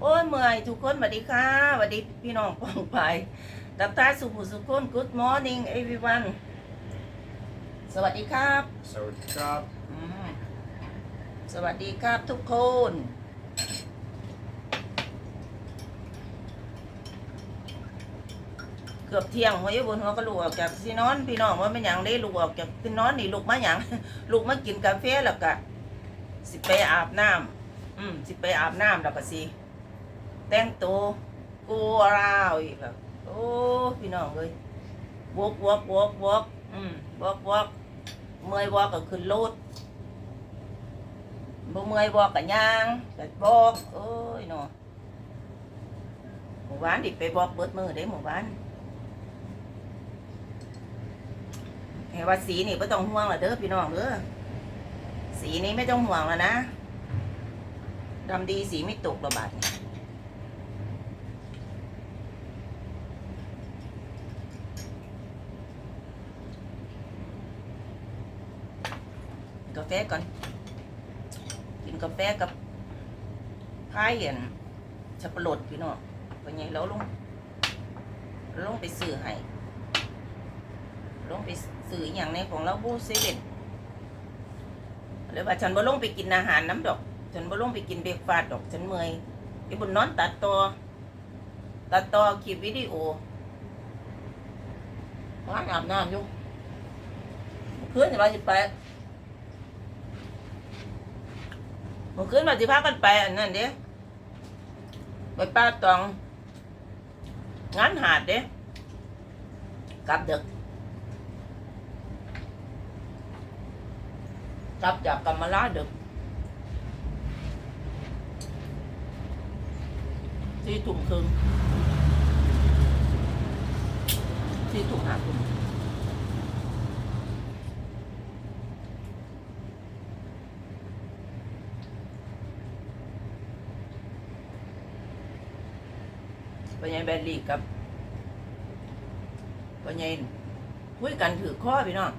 โอ้ยเมื่อยทุกคนสวัสดีค่ะสวัสดีพี่น้องปองไปตับตาสุภุสุคน Good morning everyone สวัสดีครับ สวัสดีครับอืมสวัสดีครับทุกคน เกือบเที่ยงหัวอยบนหัวก็ลูกออกจากที่นอน พี่น้องว่าเป็นอย่างได้ลูกออกจากที่นอนนี่ลูกมาอย่างลูกมากินกาแฟแล้วก็สิไปอาบน้ำอืมสิไปอาบน้ำแล้วก็สิ แต่งตัวกูราวอีกแล้วโอ้พี่น้องเลยวกวกวกวกอืมวกวกเมื่อยวกก็ขึ้นรถบ่เมื่อยวกก็ย่างก็บอกโอ้ยเนาะหมู่บ้านดิไปบอกเบิดมือเด้หมู่บ้านเห็นว่าสีนี่ไม่ต้องห่วงละเด้อพี่น้องเด้อสีนี้ไม่ต้องห่วงแล้วนะดำดีสีไม่ตกระบาดนี่ก แฟก่อน กินกาแฟกับพายเห็นชับปะรดพี่น้องเป็นไงแล้วลงลงไปซื้อให้ลงไปซื้ออย่างในของเราบูเซเว่นหรือว่าฉันบ่ลงไปกินอาหารน้ำดอก ฉันบ่ลงไปกินเบรกฟาสต์ดอก ฉันเมื่อยไอ้บุญนอนตัดต่อตัดต่อคลิปวิดีโอร้านอาบน้ำอยู่เมื่อนจะมาสิไปเมื่อคืนมาสิพากันไปอันนั้นเด้ไปป้าตองงานหาดเด้กลับดึกกลับจากกำมลาดึกที่ถุงครึ่งที่ถุงหาถุง ปับดลีกับปัญญาคุยกันถือข้อพี่น้อง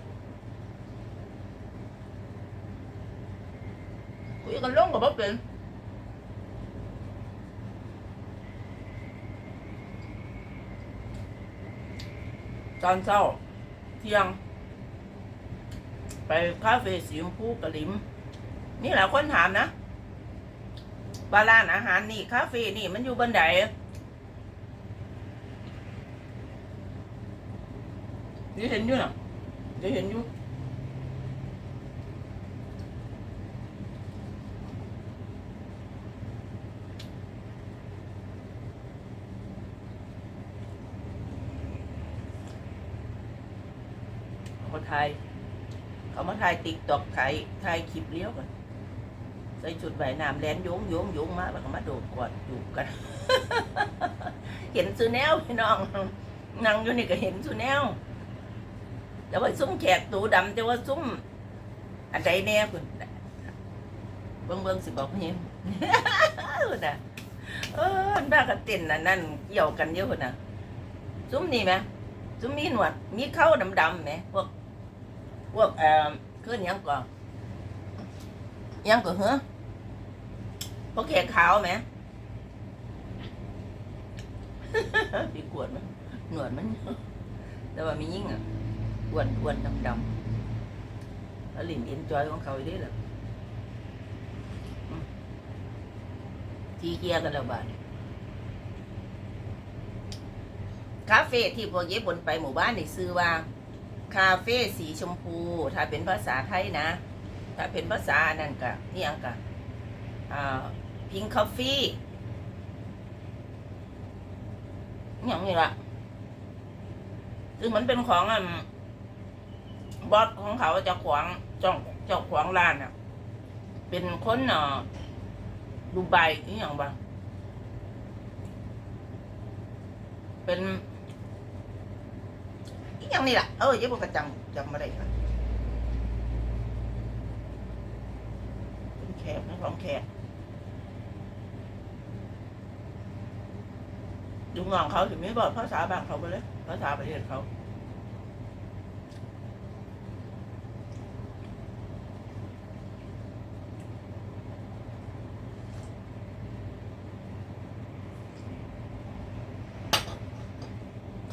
คุยกันลงกับบ่เป็นตอนเช้าเที่ยง ไปคาเฟ่สีชมพูกระลิม นี่แหละคนถามนะว่าร้านอาหารนี่คาเฟ่นี่มันอยู่บนได นี่เห็นอยู่น่ะเดี๋ยวเห็นอยู่เขาถ่ายเขามาถ่ายติ๊กตอกถ่ายถ่ายคลิปเลี้ยวกันใส่ชุดใบายน้ำแลนโยงโยงโยงมาแล้วก็มาโดดกอดอยู่กัน เห็นซูแนวพี่น้องนั่งอยู่นี่ก็เห็นซูแนว แต่ว่าซุ้มแขกตูดำแต่ว่าซุ้มอันใดแน่คุณเบิ่งเบิ่งสิบอกพี่คุณน่ะเอออันบ้ากันเต้นอันนั่นเกี่ยวกันเยอะคุณน่ะซุ้มนี่ไหมจุมีหนวด มีเข้าดำๆไหมพวกพวกเอ่อขึ้นยังก่อนยังก่อนเหรอพวกแขกขาวไหมปีกวดมันหนวดมันแต่ว่ามียิ่งอะ อ้วนอ้วนดำดำแล้วลิ่นเอ็นจอยของเขาอยู่ด้วยแหละอืมทีเกียกันแล้วบ้านคาเฟ่ที่พวกเย็บบนไปหมู่บ้านนี่ซื้อว่า คาเฟ่สีชมพู ถ้าเป็นภาษาไทยนะ ถ้าเป็นภาษานั่นกะนี่ยังกะอ่าพิงคอฟฟี่อย่างนี้ละซึ่งมันเป็นของอะ บอสของเขาเจะขวางเจ้าเจ้าขวางร้านอะ เป็นคนอะดูไบนี่อย่างบ้างเป็นอีกอย่างนี้แหละเออเยังบอกกระจังจำไม่ได้ค่ะเป็นแขกนะของแขกลุงองเขาถึงไม่บอกภาษาบางเขาไปเลยภาษาประเทศเขา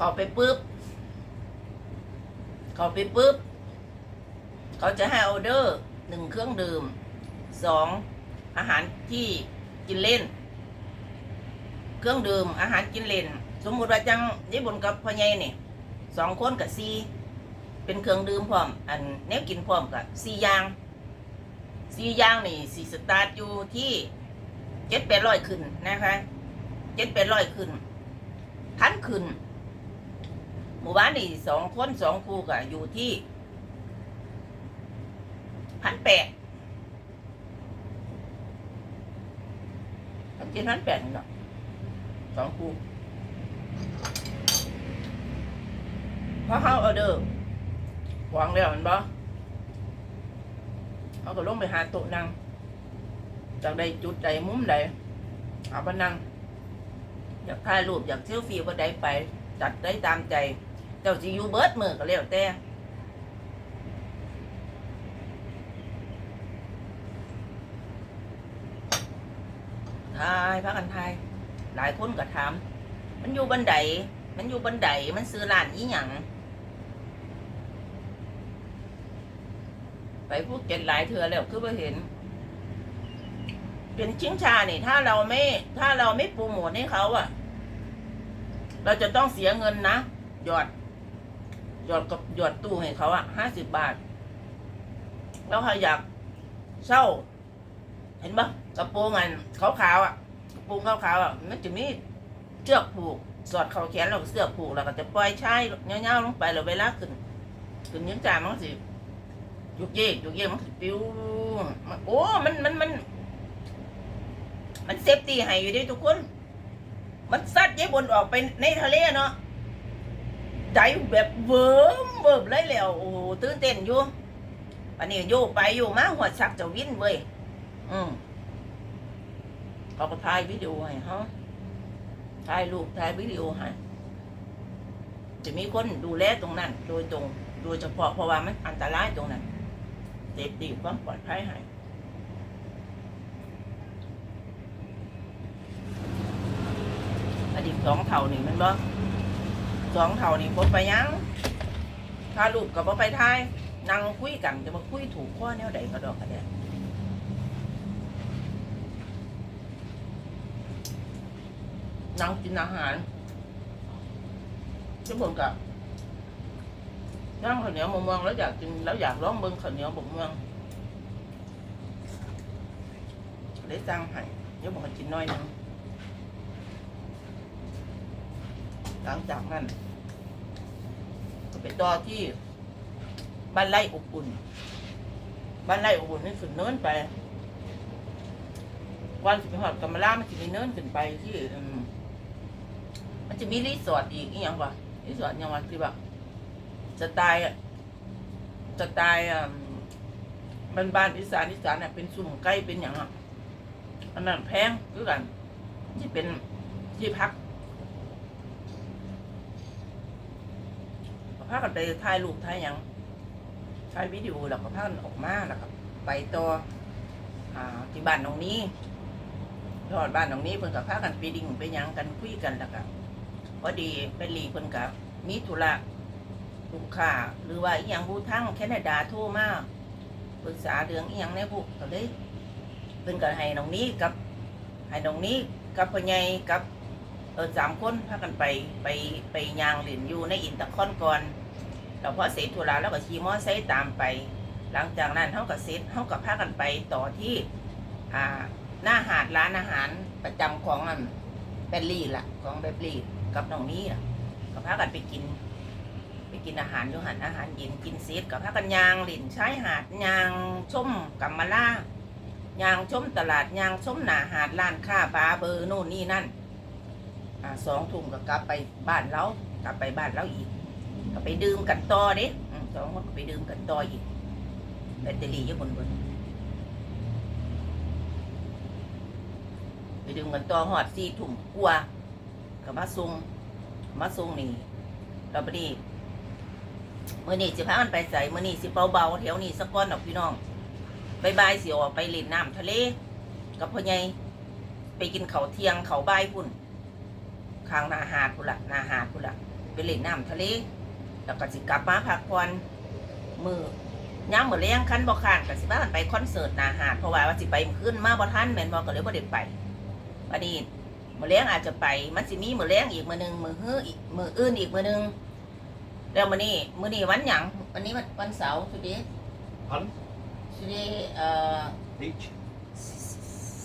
เขาไปปุ๊บ เขาไปปุ๊บ เขาจะให้ออเดอร์หนึ่งเครื่องดื่มสองอาหารที่กินเล่น เครื่องดื่มอาหารกินเล่น สมมุติว่าจังยี่บนกับพ่อใหญ่นี่สองคนกับซีเป็นเครื่องดื่มพร้อม อันแนวกินพร้อมกับซีอย่างซีอย่างนี่สีสตาร์ทอยู่ที่เจ็ดแปดร้อยขึ้นนะคะเจ็ดแปดร้อยขึ้นพันขึ้น หมู่บ้านนี่สองคนสองคู่ก็อยู่ที่พันแปดพันเจ็ดพันแปดนี่เนาะสองคู่เพราะเขาเออเดอร์วางแล้วเห็นบ่เขาก็ลงไปหาโต๊ะนั่งจากใดจุดใดมุมใดเอาไปนั่งอยากถ่ายรูปอยากเซลฟี่ก็ได้ไป จัดได้ตามใจ เจ้าสิอยู่เบิดมือก็แล้วแต่ทายพักกันทายหลายคนก็ถามมันอยู่บันไดมันอยู่บันไดมันซื้อร้านอีหยังไปพูดเก็ตหลายเถื่อแล้วคือว่าเห็น เป็นชิ้งชาเนี่ยถ้าเราไม่ ถ้าเราไม่โปรโมทให้เขาอะเราจะต้องเสียเงินนะหยอด หยอดกับหยอดตู้ให้เขาอะห้าสิบบาท แล้วใครอยากเช่าเห็นปะกระโปรงอันขาวๆอะกระโปรงขาวๆอะมันจะมีเชือกผูก สอดเข่าแขนเราก็เสื้อผูกแล้วก็จะปล่อยชายเงี้ยวๆลงไปแล้วเวลาขึ้นขึ้นยังจ่ามันก็สิยุกเยกยุกเยกมันก็สิปิ้วมันโอ้มันมันมัน มันเซฟตี้ให้อยู่ดิทุกคน มันซัดยายบนออกไปในทะเลเนาะ ใจแบบเวิร์มเวิร์มเลยแล้วโอ้ตื่นเต้นอยู่อันนี้อยู่ไปอยู่มาหัวชักจะวิ่นเว้ยอืมเขาก็ถ่ายวิดีโอให้ฮะถ่ายรูปถ่ายวิดีโอให้จะมีคนดูแลตรงนั้น โดยตรงโดยเฉพาะเพราะว่ามันอันตรายตรงนั้นเซฟตี้ความปลอดภัยให้อดีตสองเท่านี่มันบ่ สองเท่านี่บ่ไปหยัง ถ้าลูกก็บ่ไปทายนั่งคุยกันจะมาคุยถูกข้อแนวใดก็ดอกกันเนี่ยนั่งกินอาหารทุกคนกับย่างข้าวเหนียวมะม่วงแล้วอยากกินแล้วอยากลองเบิ่งข้าวเหนียวมะม่วงเลยสั่งให้เดี๋ยวบอกกินน้อยนึง หลังจากนั้นก็ไปต่อที่บ้านไร่อบอุ่น บ้านไร่อบอุ่นนี่ขึ้นเนินไปวันสิบหอดกำมะลามันจะมีเนินขึ้นไปที่มันจะมีรีสอร์ทอีกอีกอย่างวะรีสอร์ทยังวะคือแบบสไตล์อะตล์อะบ้านบ้านอีสานอีสานเนี่ยเป็นสุ่มไก่เป็นอย่างอะอันนั้นแพงคือกัน ที่เป็นที่พัก พากันไปถ่ายรูปถ่ายยังถ่ายวิดีโอแล้วก็พากันออกมาแล้วก็ไปต่อที่บ้านตรงนี้ยอดบ้านตรงนี้เพิ่นกับพากันไปดิ่งไปยังกันคุยกันแล้วก็พอดีเป็นลีเพิ่นกับมีธุระลูกค้าหรือว่าอีหยังผู้ทั้งแคนาดาโทรมาปรึกษาเรื่องอีหยังในพวกก็เลยเพิ่นก็ให้น้องนี้กับให้น้องนี้กับพ่อใหญ่กับ เออสามคนพากันไปไปไปยางหรียญอยู่ในอินตะคอนก่อนแล้วพอเสร็จธุระแล้วก็ขี่มอไซค์ตามไป หลังจากนั้นเขาก็เสร็จเขาก็พากันไปต่อที่อ่าหน้าหาดร้านอาหารประจำของอันเบลลี่ล่ะ ของเบลลี่กับน้องนี้ล่ะก็พากันไปกิน ไปกินอาหารอยู่หันอาหารเย็นกินเสร็จก็พากันยางหรียญชายหาดยางชมกัมมาล่ายางชมตลาดยางชมหนาหาดร้านค้าบาเบอร์โน่นนี่นั่น อ่าสองทุ่มก็กลับไปบ้านเรากลับไปบ้านเราอีกก็ไปดื่มกันต่อเด้อืมสองคนก็ไปดื่มกันต่ออีกแบตเตอรี่อยู่บนบนไปดื่มกันต่อหอดสี่ทุ่มกลัวาก็มาซุงมาซุงนี่เราไปดีเมื่อนี้สิพากันไปใส่เมื่อนี้สิเบาๆแถวนี้สักก้อนดอกพี่น้องบายบายสิออกไปเล่นน้ำทะเล กับพ่อใหญ่ไปกินเขาเทียงเขาบายพุ่น ข้างหนาหาดพุ่นละหนาหาดพุ่นละไปเล่นน้ำทะเล แล้วก็สิกลับมาพักผ่อนมือย่ามมื้อแรงคันบ่ค้านก็สิพากันไปคอนเสิร์ตหน้าหาดเพราะว่าว่าสิไปมื้อคืนมาบ่ทันแม่นบ่ก็เลยบ่ได้ไปบัดนี้มื้อแรงอาจจะไปมันสิมีมื้อแรงอีกมื้อหนึงมื้อฮื้ออีกมื้ออื่นอีกมื้อหนึงแล้วมื้อนี้มื้อนี้วันหยังวันนี้วันวันเสาร์ today Pardon? today เอ่อ Beach?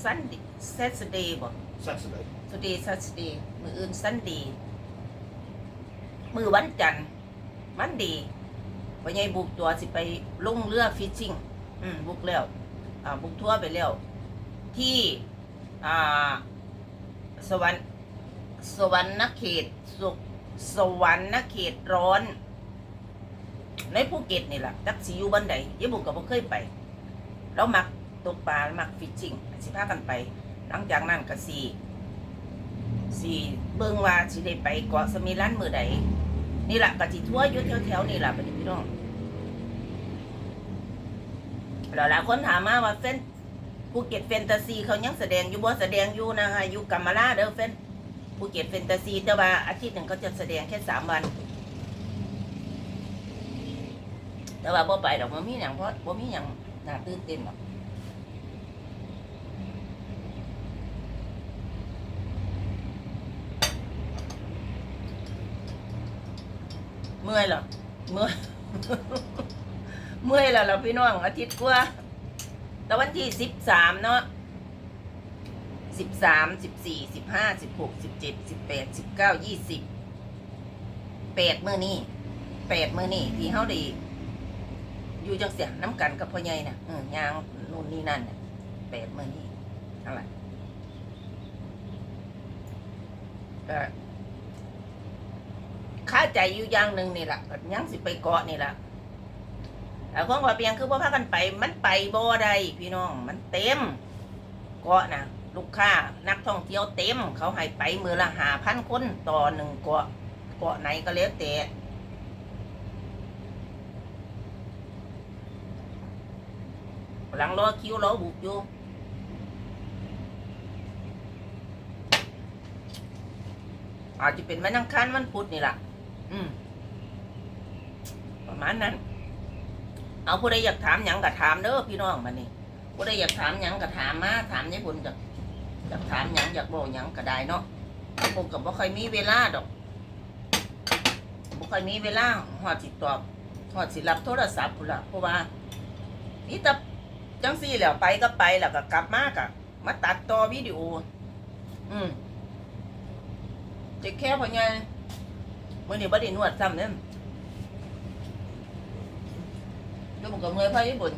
Sunday Saturday บ่ Saturday. Today Saturday มืออื่น Sunday มือวันจันทร์วันดีพ่อใหญ่บุกตัวสิไปลงเรือฟิชชิ่งอืมบุกแล้ว อ่า บุกทัวร์ไปแล้ว ที่ อ่า สวรรค์สวรรค์นเขตสุขสวรรค์นเขตร้อน ในภูเก็ตนี่แหละจักสิอยู่บันไดยายบุกก็บ่เคยไปเรามักตกปลามักฟิชชิ่งสิพากันไป หลังจากนั้นก็สี่ สี่เบิ่งว่าสิได้ไปเกาะสมิลันมือใดนี่แหละก็สิทั่วอยู่แถวๆนี่แหละบัดนี้พี่น้องแล้วหลายคนถามมาว่าเฟ้นภูเก็ตแฟนตาซีเขายังแสดงอยู่บ่แสดงอยู่นะคะอยู่กัมมาลาเด้อเฟ้นภูเก็ตแฟนตาซีแต่ว่าอาทิตย์หนึ่งเขาจะแสดงแค่สามวัน แต่ว่าบ่ไปดอกบ่มีหยังเพราะบ่มีหยังน่าตื่นเต้นหรอก มื่อยเหรอเมื่อยเมื่อยแล้วเราพี่น้องอาทิตย์กว่าแต่วันที่สิบสามเนาะสิบสามสิบสี่สิบห้าสิบหกสิบเจ็ดสิบแปดสิบเก้ายี่สิบแปดเมื่อนี้แปดเมื่อนี้ที่เฮาดีอยู่จังเสียน้ำกันกับพ่อใหญ่น่ะเออยางนู่นนี่นั่นแปดเมื่อนี้อะไรก็ ใจอยู่อย่างหนึ่งนี่แหละก็ยังสิไปเกาะนี่แหละแต่ของว่าเพียงคือว่าพากันไป มันไปบ่ได้พี่น้อง มันเต็ม เกาะนะลูกค้านักท่องเที่ยวเต็ม เขาให้ไปมือละหาพันคนต่อหนึ่งเกาะ เกาะไหนก็แล้วแต่หลังรอคิวรอบุกอยู่อาจจะเป็นวันอังคารวันพุธนี่แหละ อืมประมาณนั้น เอาผู้ใดอยากถามหยังก็ถามเด้อพี่น้องมานี่ผู้ใดอยากถามหยังก็ถามมาถามยายบุญจากอยากถามหยังอยากบอกหยังก็ได้เนาะผมกับบ่ค่อยมีเวลาดอกบ่ค่อยมีเวลาหอดสิตอบหอดสิรับโทรศัพท์พุ่นละเพราะว่านี่แต่จังซี่แล้วไปก็ไปแล้วก็กลับมากะมาตัดต่อวิดีโอ อืมจะแค่พอไง มื่อนี้บ่ได้นวดซ้ำเนี่ยดี๋ยวผมกับเงยพาญี่ปุ่น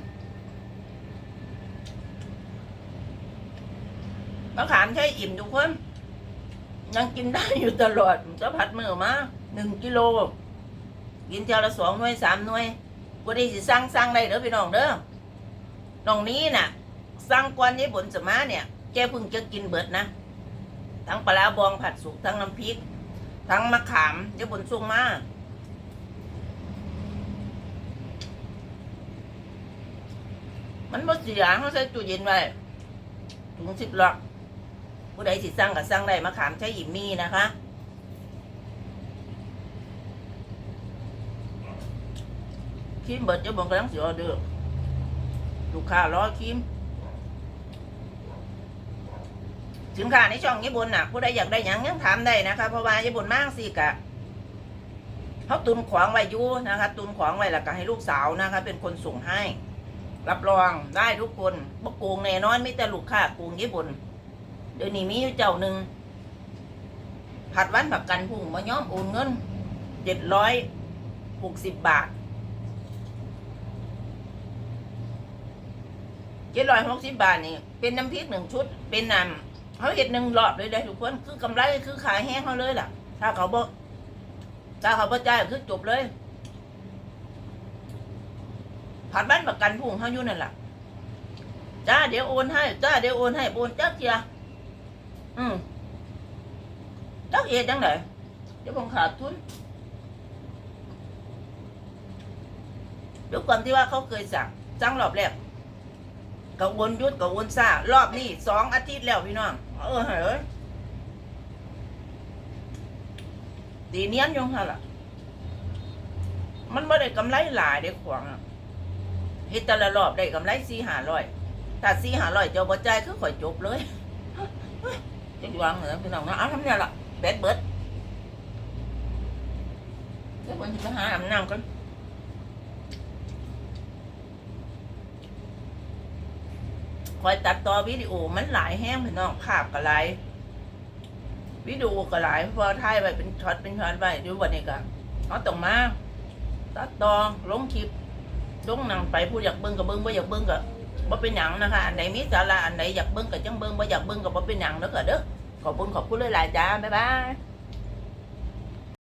มะขามใช้อิ่มทุกคนยังกินได้อยู่ตลอดผมจะผัดมือมาหนึ่งกิโลกินเท่าละสองหน่วยสามหน่วยกูได้สิสั่งสั่งได้เด้อพี่น้องเด้อน้องนี้น่ะสั่งกวนญี่ปุ่นสมาเนี่ยแกเพิ่งจะกินเบิดนะ ทั้งปลาร้าบองผัดสุกทั้งน้ำพริก ทั้งมะขามเดี๋ยวบนซุงมามันบ่เสียเขาใส่ตู้เย็นไว้ถุงสิบหลอกผู้ใดสิสั่งก็สั่งได้มะขามใช้อิมมีนะคะครีมเบิดเดี๋ยวบอกกำลังสิออเดอร์ลูกค้ารอครีม สินค้าในช่องญี่ปุ่นน่ะผู้ใดอยากได้หยังยังถามได้นะคะ เพราะว่าญี่ปุ่นมากสิกะเขาตุนขวางไว้ยู่นะคะ ตุนขวางไว้แล้วก็ให้ลูกสาวนะคะ เป็นคนส่งให้ รับรองได้ทุกคนบ่โกงแน่นอนไม่แต่ลูกค้าโกงญี่ปุ่นเดี๋ยวนี้มีอยู่เจ้าหนึ่งผัดวันผักกันพุ่งมาย้อมโอนเงินเจ็ดร้อยหกสิบบาทเจ็ดร้อยหกสิบบาทนี่เป็นน้ำพริกหนึ่งชุดเป็นน้ำ เขาเห็ดหนึ่งรอบเลยได้ทุกคนคือกำไรคือขายแห้งเขาเลยล่ะ ถ้าเขาบ่ถ้าเขาบ่จ่ายคือจบเลยผ่านบ้านประกันพุ่งเขาอยู่นั่นแหละจ้าเดี๋ยวโอนให้จ้าเดี๋ยวโอนให้โอนจ้าเทียอืมจ้าเอียจังไหนเดี๋ยวผมขาดทุนด้วยความที่ว่าเขาเคยสั่งสั่งรอบแรกกวนยุดกวนซ่ารอบนี้สองอาทิตย์แล้วพี่น้อง เออเฮ้ยตีเนียนยังฮะล่ะ มันไม่ได้กำไรหลายได้ขวางเฮ็ดแต่ละรอบได้กำไรสี่ห้าร้อยถ้าสี่ห้าร้อยเจ้าบ่จ่ายคือข่อยจบเลยจะวางเหรอพี่น้องนะเอาทำเนี่ยล่ะแบดเบิดเดี๋ยวคนจะไปหาอาบน้ำกัน คอยตัดต่อวิดีโอมันหลายแห้งพี่น้องภาพก็หลายวิดีโอก็หลายพอถ่ายไว้เป็นช็อตเป็นช็อตไว้ดูวันนี้ก็เอาต้องมาตัดต่อลงคลิปลงหนังไปผู้อยากเบิ่งก็เบิ่งบ่อยากเบิ่งก็บ่เป็นหยังนะคะอันไหนมีสาระอันไหนอยากเบิ่งก็จังเบิ่งบ่อยากเบิ่งก็บ่เป็นหยังแล้วก็เด้อขอบคุณขอบคุณหลายๆจ้าบ๊ายบาย